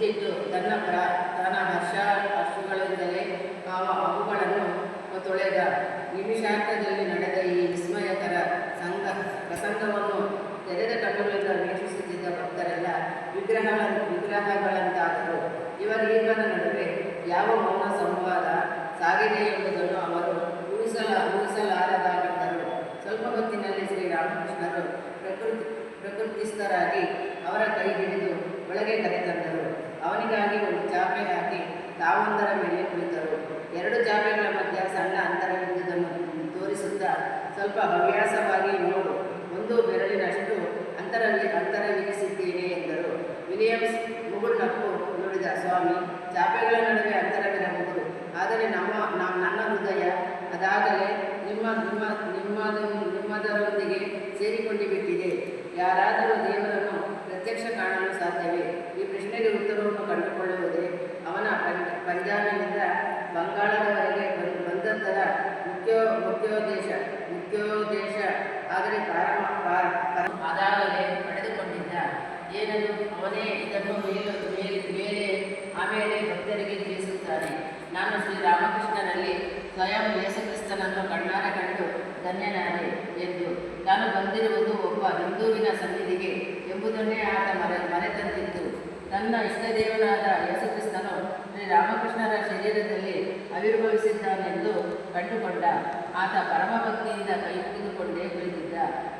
ನಿಂತಿದ್ದು ತನ್ನ ಪ್ರ, ತನ್ನ ಹರ್ಷ, ಹರ್ಷಗಳಿಂದಲೇ ಕಾವ ಅವುಗಳನ್ನು ತೊಳೆದ ನಿಮಿಷಾರ್ಥದಲ್ಲಿ ನಡೆದ ಈ ವಿಸ್ಮಯಕರ ಸಂಘ, ಪ್ರಸಂಗವನ್ನು ತೆರೆದ ಕಣ್ಣುಗಳಿಂದ ವೀಕ್ಷಿಸುತ್ತಿದ್ದ ಭಕ್ತರೆಲ್ಲ ವಿಗ್ರಹ ವಿಗ್ರಹಗಳಂತಾದರು. ಇವರಿಬ್ಬರ ನಡುವೆ ಯಾವ ಮೌನ ಸಂವಾದ ಸಾಗಿದೆ ಎಂಬುದನ್ನು ಅವರು ಊಹಿಸಲ, ಊಹಿಸಲಾರದಾಗಿದ್ದರು. ಸ್ವಲ್ಪ ಹೊತ್ತಿನಲ್ಲಿ ಶ್ರೀರಾಮಕೃಷ್ಣರು ಪ್ರಕೃತಿ, ಪ್ರಕೃತಿಸ್ಥರಾಗಿ ಅವರ ಕೈ ತಾವೊಂದರ ಮೇಲೆ ಕುಳಿತರು. ಎರಡು ಜಾಗಗಳ ಮಧ್ಯೆ ಸಣ್ಣ ಅಂತರವಿದ್ದುದನ್ನು ತೋರಿಸುತ್ತಾ ಸ್ವಲ್ಪ ಹವ್ಯಾಸವಾಗಿ ನೋಡು, ಒಂದು ಬೆರಳಿನಷ್ಟು ಅಂತರವಿ ಅಂತರವಿರಿಸಿದ್ದೇನೆ ಎಂದರು. ವಿಲಿಯಮ್ಸ್ ಮುಗುಳ್ನಕ್ಕು ನೋಡಿದ ಸ್ವಾಮಿ ಚಾಪೆಗಳ ನಡುವೆ ಅಂತರವಿರಬಹುದು ಆದರೆ ನಮ್ಮ ನಮ್ಮ ನನ್ನ ಹೃದಯ ಅದಾಗಲೇ ನಿಮ್ಮ ನಿಮ್ಮ, ನಿಮ್ಮದು, ನಿಮ್ಮದರೊಂದಿಗೆ ಸೇರಿಕೊಂಡು ಬಿಟ್ಟಿದೆ ಯಾರಾದರೂ ದೇವರನ್ನು ಪ್ರತ್ಯಕ್ಷ ಕಾಣಲು ಸಾಧ್ಯವೇ? ಈ ಪ್ರಶ್ನೆಗೆ ಉತ್ತರವನ್ನು ಕಂಡುಕೊಳ್ಳುವುದೇ ಮುಖ್ಯೋದ್ದೇಶ ಮುಖ್ಯೋದ್ದೇಶ ಆದರೆ ಅದಾಗಲೇ ಪಡೆದುಕೊಂಡಿದ್ದ ಏನನ್ನು ಅವನೇ ಇದನ್ನು ಮೇಲ, ಮೇಲೆ ಮೇಲೆ, ಆಮೇಲೆ ಭಕ್ತರಿಗೆ ತಿಳಿಸುತ್ತಾನೆ ನಾನು ಶ್ರೀರಾಮಕೃಷ್ಣನಲ್ಲಿ ಸ್ವಯಂ ಯೇಸುಕ್ರಿಸ್ತನನ್ನು ಕಣ್ಣಾರ ಕಂಡು ಧನ್ಯನಾದೆ ಎಂದು ನಾನು ಬಂದಿರುವುದು ಒಬ್ಬ ಹಿಂದೂವಿನ ಸನ್ನಿಧಿಗೆ ಎಂಬುದನ್ನೇ ಆತ ಮರೆ, ಮರೆತಂತಿತ್ತು. ತನ್ನ ಇಷ್ಟದೇವನಾದ ಯೇಸುಕ್ರಿಸ್ತನು ಶ್ರೀರಾಮಕೃಷ್ಣರ ಶರೀರದಲ್ಲಿ ಆವಿರ್ಭವಿಸಿದ್ದಾನೆಂದು ಕಂಡುಕೊಂಡ, ಆತ ಪರಮಭಕ್ತಿಯಿಂದ ಕೈ ಮುಗಿದುಕೊಂಡೇ ಕುಳಿತಿದ್ದ.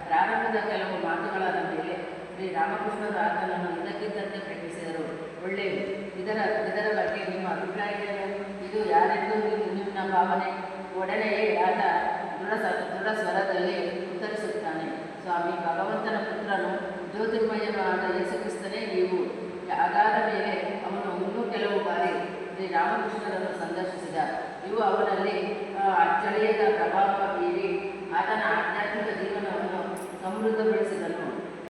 ಪ್ರಾರಂಭದ ಕೆಲವು ಮಾತುಗಳಾದ ಮೇಲೆ ಶ್ರೀ ಶ್ರೀರಾಮಕೃಷ್ಣರು ಆತನನ್ನು ಇದಕ್ಕಿದ್ದಂತೆ ಪ್ರಶ್ನಿಸಿದರು. ಒಳ್ಳೆಯದು ಇದರ ಇದರ ಬಗ್ಗೆ ನಿಮ್ಮ ಅಭಿಪ್ರಾಯವೇನು ಇದು ಯಾರೆಂದು ನಿಮ್ಮ- ಭಾವನೆ? ಒಡನೆಯೇ ಆತ ದೃಢ ದೃಢ ಸ್ವರದಲ್ಲಿ ಉತ್ತರಿಸುತ್ತಾನೆ. ಸ್ವಾಮಿ queira acabar